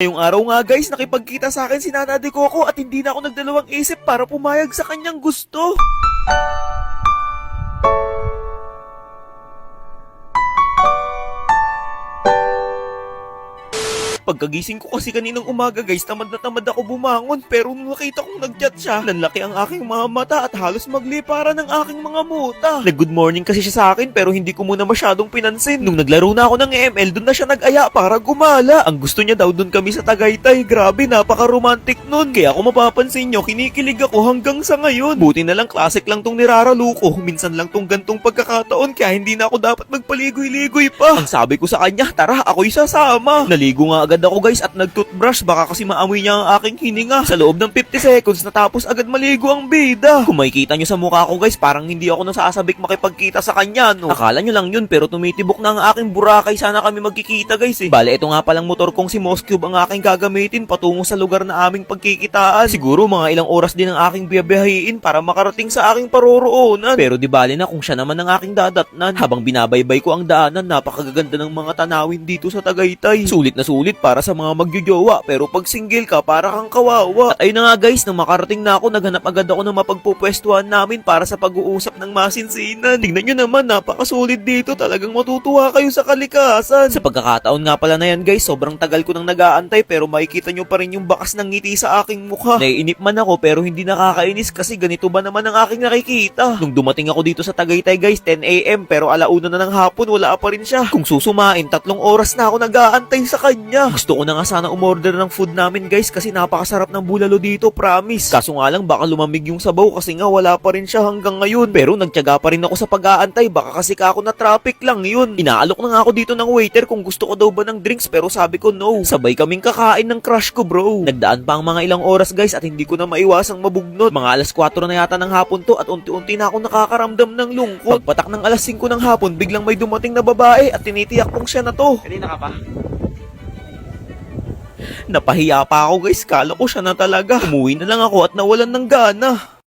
Ngayong araw nga guys, nakipagkita sa akin si Nana de Coco at hindi na ako nagdalawang isip para pumayag sa kanyang gusto. Pagkagising ko kasi kaninang umaga guys, tamad na tamad ako bumangon pero nung nakita kong nagchat siya, nanlaki ang aking mga mata at halos maglipara ng aking mga muta. Nag-good morning kasi siya sa akin pero hindi ko muna masyadong pinansin. Nung naglaro na ako ng ML, doon na siya nag-aya para gumala. Ang gusto niya daw doon kami sa Tagaytay. Grabe, napaka-romantic nun. Kaya kung mapapansin nyo, kinikilig ako hanggang sa ngayon. Buti na lang classic lang tong niraralo ko. Minsan lang tong gantong pagkakataon kaya hindi na ako dapat magpaligoy-ligoy pa. Ang sabi ko sa kanya, tara, ako'y sasama. Naligo nga agad ako guys at nag-toothbrush baka kasi maamoy niya ang aking hininga. Sa loob ng 50 seconds natapos agad maligo ang bida. Kung makikita nyo sa mukha ko guys, parang hindi ako nasasabik makipagkita sa kanya no. Akala nyo lang yun pero tumitibok na ang aking burakay. Sana kami magkikita guys eh. Bale, ito nga palang motor kong si Moscube ang aking gagamitin patungo sa lugar na aming pagkikitaan. Siguro mga ilang oras din ang aking biyabiyahin para makarating sa aking paroroonan. Pero di bale na kung siya naman ang aking dadatnan. Habang binabaybay ko ang daanan, napakaganda ng mga tanawin dito sa Tagaytay. Sulit na sulit para sa mga magjojowa pero pag single ka para kang kawawa. At ayun na nga guys, nang makarating na ako, naghanap agad ako ng mapagpupwestuhan namin para sa pag-uusap ng masinsinan. Tingnan nyo naman, napakasulit dito. Talagang matutuwa kayo sa kalikasan. Sa pagkakataon nga pala na yan guys, sobrang tagal ko nang nag-aantay pero makikita nyo pa rin yung bakas ng ngiti sa aking mukha. Naiinip man ako pero hindi nakakainis kasi ganito ba naman ang aking nakikita. Nung dumating ako dito sa Tagaytay guys, 10am pero alauna na ng hapon, wala pa rin siya. Kung susumain, tatlong oras na ako nag-aantay sa kanya. Gusto ko na nga sana umorder ng food namin guys kasi napakasarap ng bulalo dito, promise. Kaso nga lang baka lumamig yung sabaw kasi nga wala pa rin siya hanggang ngayon. Pero nagtyaga pa rin ako sa pag-aantay, baka kasi ka ako na traffic lang yun. Inaalok na nga ako dito ng waiter kung gusto ko daw ba ng drinks pero sabi ko no. Sabay kaming kakain ng crush ko bro. Nagdaan pa ang mga ilang oras guys at hindi ko na maiwasang mabugnot. Mga alas 4 na yata ng hapon to at unti-unti na ako nakakaramdam ng lungkot. Pagpatak ng alas 5 ng hapon, biglang may dumating na babae at tinitiyak kong siya na to. Kanina ka pa? Napahiya pa ako guys, kala ko siya na talaga. Umuwi na lang ako at nawalan ng gana.